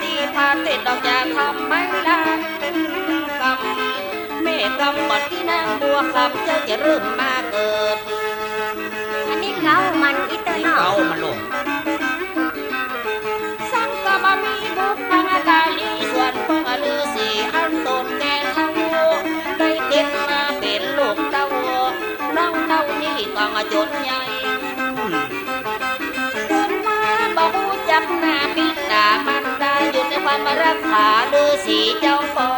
ที่พาต้นดอกยาทำไม่ได้กำแม่กำก่อนที่นางบัวคำเจ้าจะเริ่มมาเกิด อันนี้เขามันอิเตอร์นอเอาลมาลงสังกะบะมีบุกพังอาตาลีส่วนพงอลือสีอันตนแกงเท่าได้เก็บมาเป็นลูกเต้าน้องเต้านี่ต้องจนใหญ่ อยู่ในความรักษาลือสีเจ้าปอ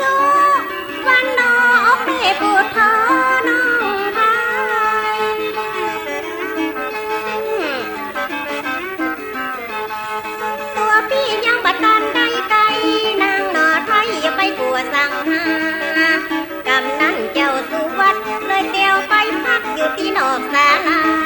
สู้วันนอกเพ่ปูทอน้องพายตัวพี่ยังบัดตันใดไกลนางนอไทยอย่าไปกลัวสั่งหากำนั้นเจ้าสุวัดเลยเตียวไปพักอยู่ที่นอกศาลา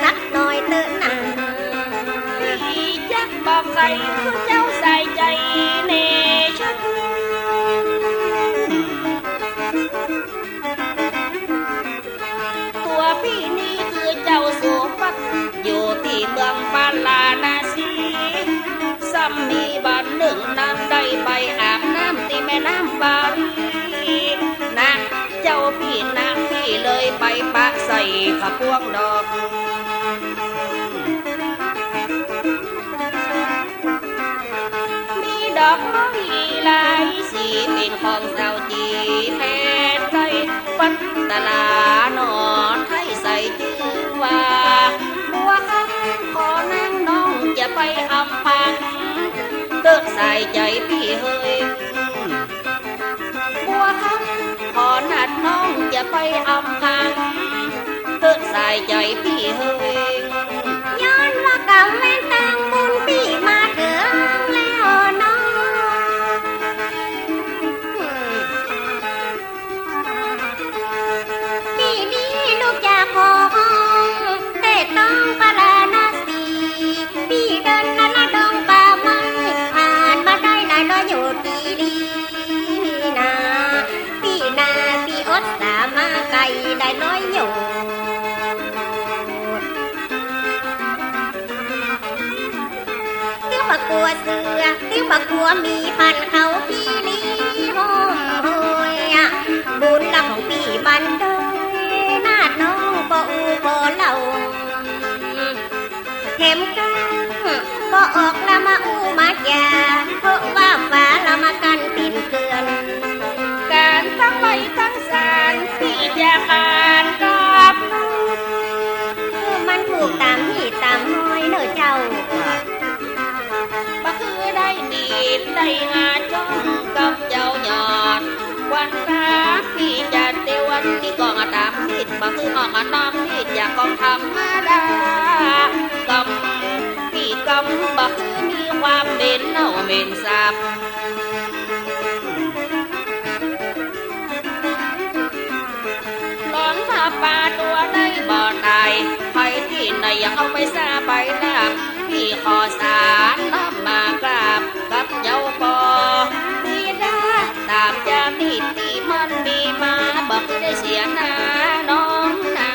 สักหน่อยเถอะนาพี่จักบอกใส่คือเจ้าใส่ใจเนชันตัวพี่นี่คือเจ้าสุวัตอยู่ที่เมืองปาลานาสีซ้ำมีบ้านหนึ่งนางได้ไปอาบน้ำที่แม่น้ำบารีนะ เจ้าพี่นางพี่เลยไปปะใส่ขบวงดอก เป็นของสาวจีแทนไทยปัตตลาหนอนไทยใส่ชื่อว่าบัวคำขอนางน้องจะไปอำพังเติกใส่ใจพี่เฮยบัวคำขอนัดน้องจะไปอำพังเติกใส่ใจพี่เฮยย้อนว่ากำแม่ อติ้วบักกัวมีพันเขาพี่ลีโฮมโฮยอะบุญละของพี่มันเดยนาดน้องบ่อูบ่เล่าเข็มกังบ่ออกละมาอูมาจาเพราะว่าฟ้าละมากันปิ่นเกลือนการทั้งใบทั้งสารพี่จะอ่านกั ดีดได้งาจ้องกับเจ้าหยอด วันรักพี่จะเตวันนี้ก็มาตามนิดบ่คือออกมาน้ำนิดอยากกองธรรมดากำพี่กำบ่คือมีความเป็นเน่าเป็นสับหลอนถ้าปลาตัวได้บ่อตายไปที่ไหนอยากเอาไปซา ได้เสียหน้าน้องนา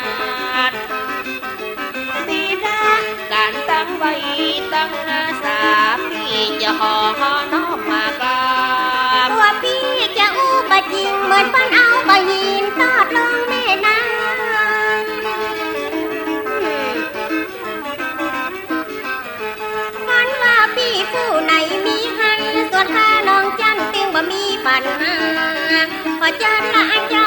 ดมีดาการตั้งไว้ตั้งอาสาพี่จะขอน้อมมากราบตัวพี่จะอู้บะจริงเหมือนฟันเอาบะหินทอดลงแม่น้ำฟันว่าพี่ผู้ไหนมีหันส่วนข้าน้องจันตึงบ่มีปัญหาขอเจันละเจ้าผู้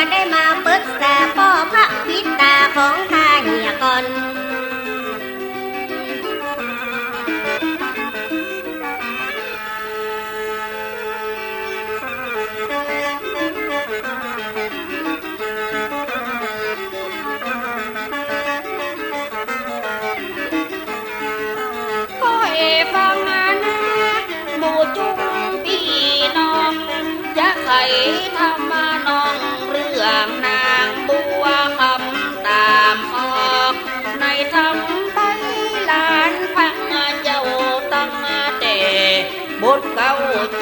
็ได้มาปรึกษาพ่อพระพิตาของข้าเหียก่อนใคร。 lá o outro.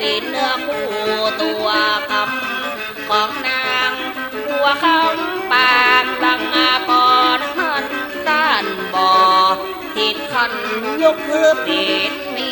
ติดเนื้อคู่ตัวคำของนางหัวคำปากลังอากอนหัด้านบ่อทิดขันยกเพื่อปิดมี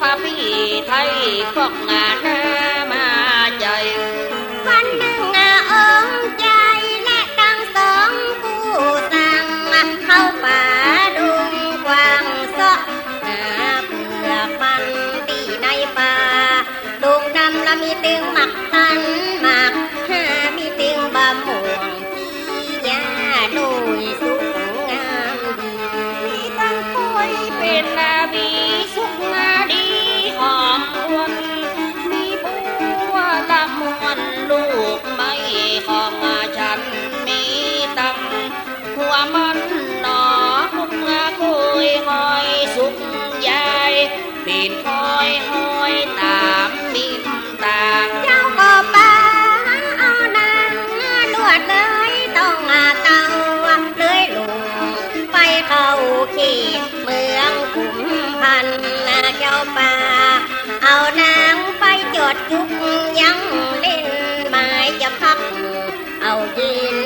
พระพี่ไทยก็งาน ดจุกยังเล่นไมยจะพัก เอาเย็น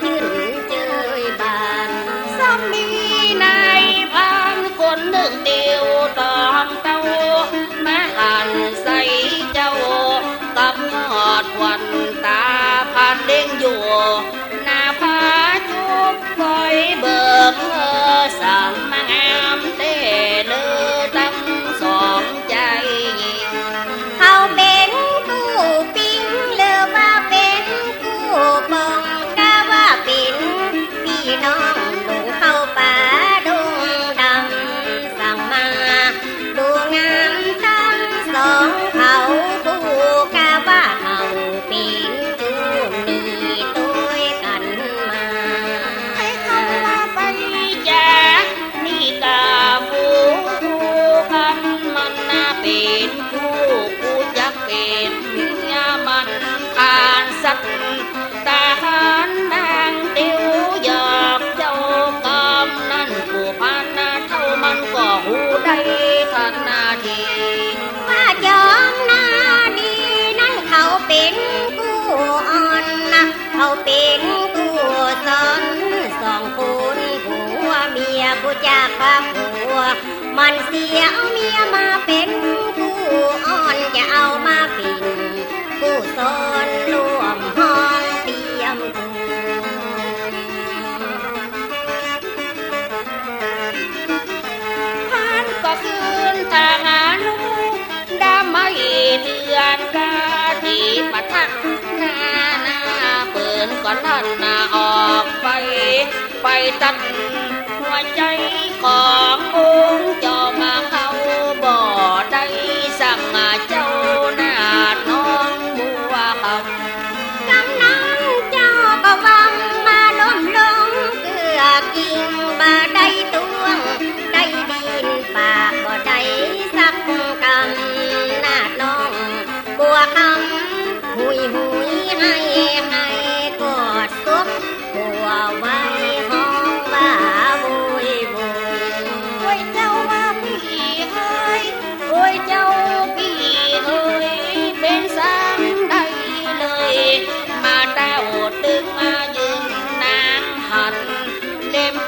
ชื่นเจยบานสามีนายพานคนหนึ่งเดียวตามเต้าแม่หันใส่เจ้ากับหอดวันตาพันเด้งอยู่ ก็นั่นนาออกไป ไปตัดหัวใจของมุงจอ honor. Them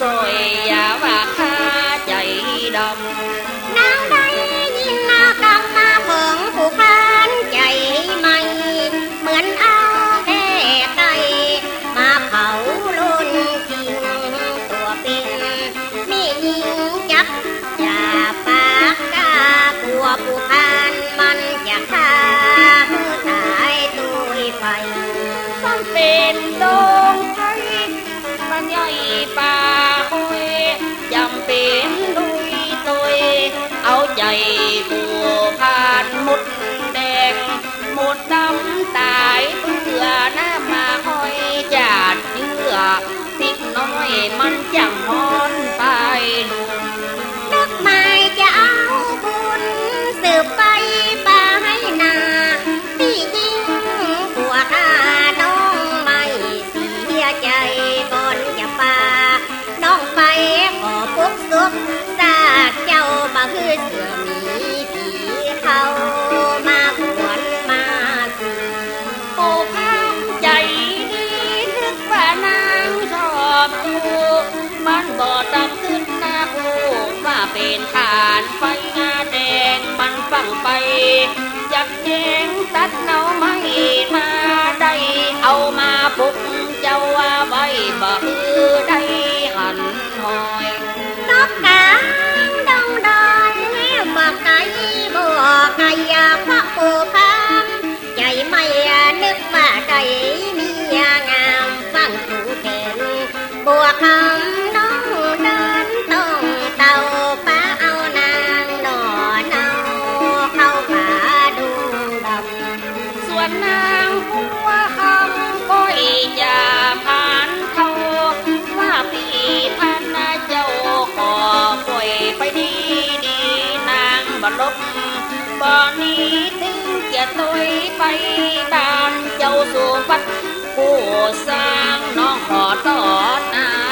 rồi à, và บังไปจับแยงตัดเนาไม่มาได้ เอามาปุกเจ้าว่าไว้บอ ผู้สร้างน้องขอตอดนา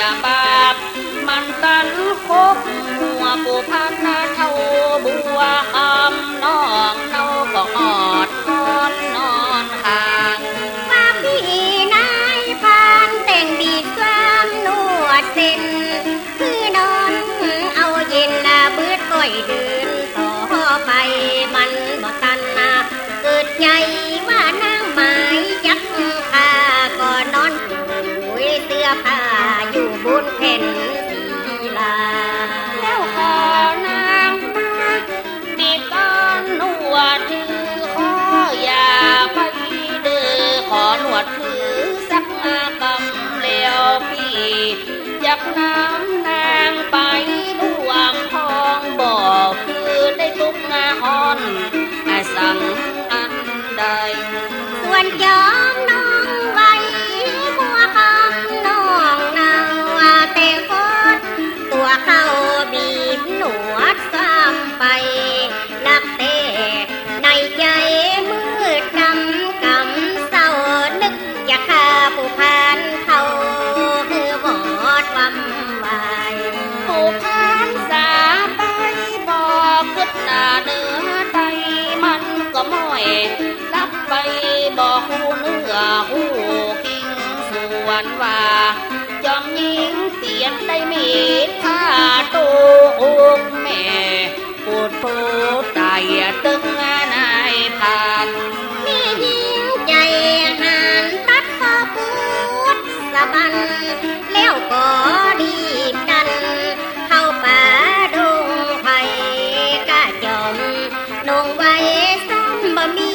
ยาบาปมันตันคบหัวปูพันนาเท่าบัวอำน้องเน่าก็อดนอนนอนห่างฝากพี่นายพานแต่งดีดความนวดเส้นคือนอนเอาเย็นบืดก้อยเดือ ยากน้ำนางไปร่วมทองบอกคือได้ทุกงาฮอนสั่ง มีท่าตูอุกแม่ปูดปูตายตึงนายพักมีหญิงใจหันตัดข้อพูดสะบัน แล้วก็ดีกัน เข้าป่าดงไผ่กะจอมนงไว้ซ้ำบ่มี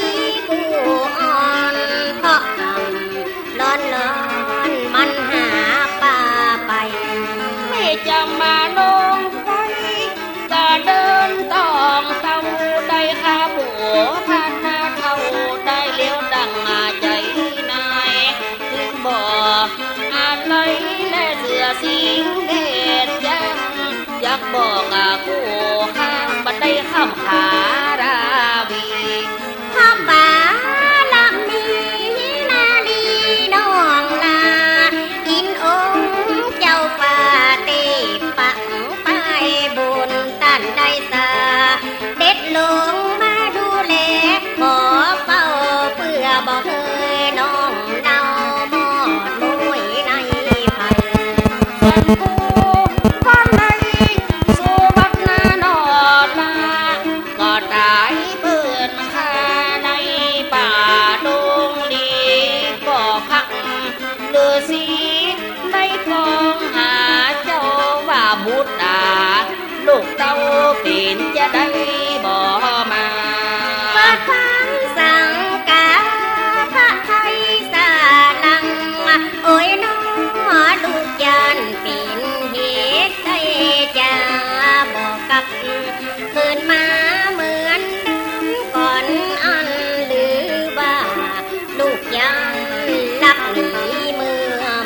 Thank you. ยังนับมือเมือง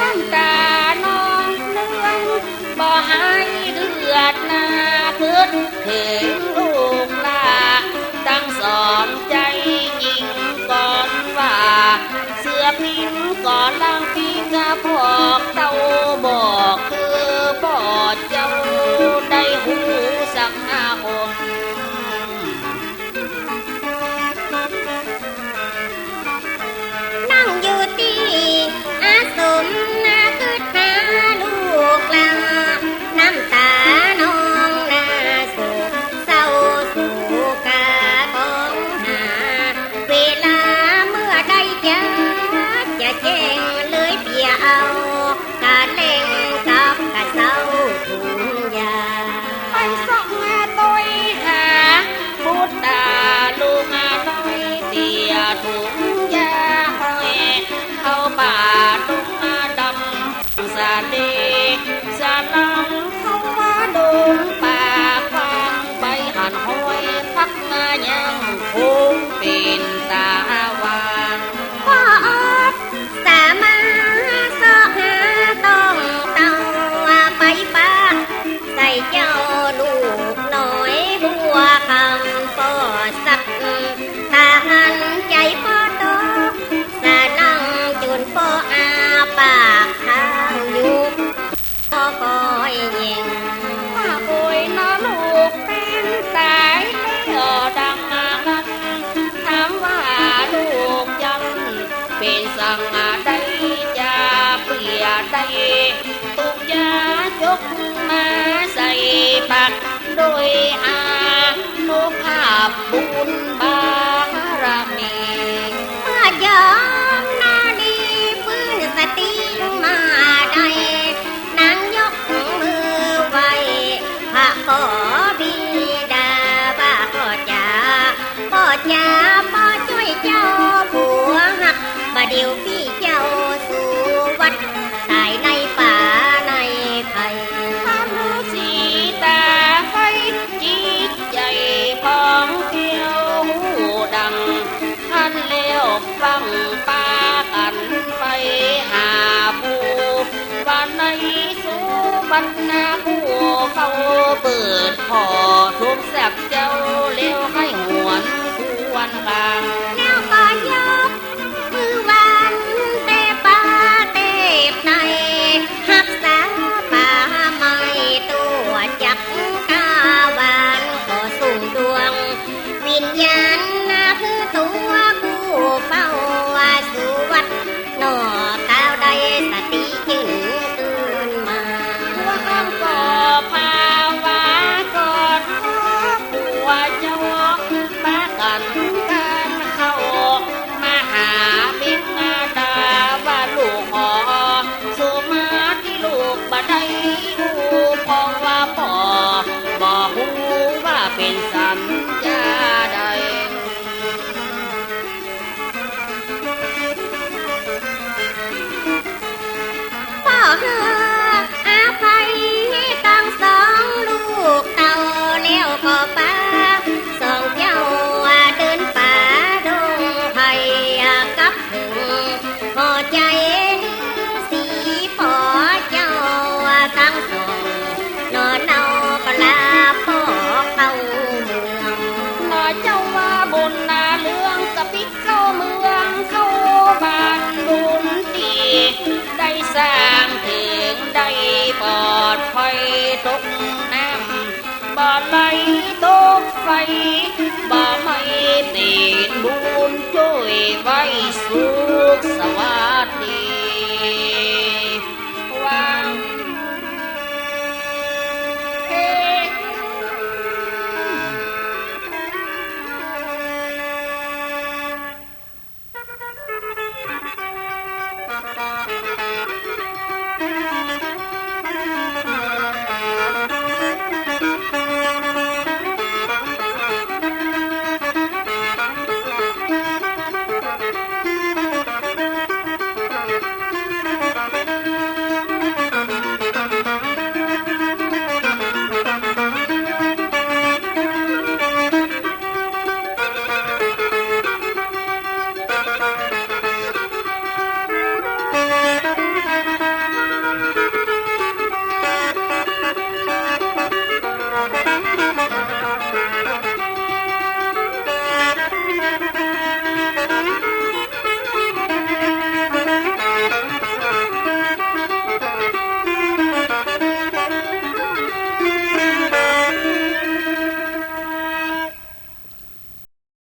ตั้งแต่นองเลื่อนบ่ให้เดือดนาพื้นเขงลูกลาตั้งสองใจยิงก่อนว่า เสือพินกอนล่างพิกระอกเต้าบอกคือปเจ้าได้หู Yeah. ปักโดยอาโนภาพบุญบารมีถ้ายามนาดีฟื้นสติมาได้นางยกมือไหวพระขอบิดาบาพ่จ่าพ่อจ่าพ่อช่วยเจ้าผัวหักมาเดียวพี่ ขอทุบแสบเจ้าเลี้ยวให้หวนทุกวันกลางเจ้าก็ยกมือวันเตปาเตปในหักษาป่าไม่ตัวจับกาวันขอส่งดวงวิญญาณ mây ba mây tiền buôn trôi vai xuống sao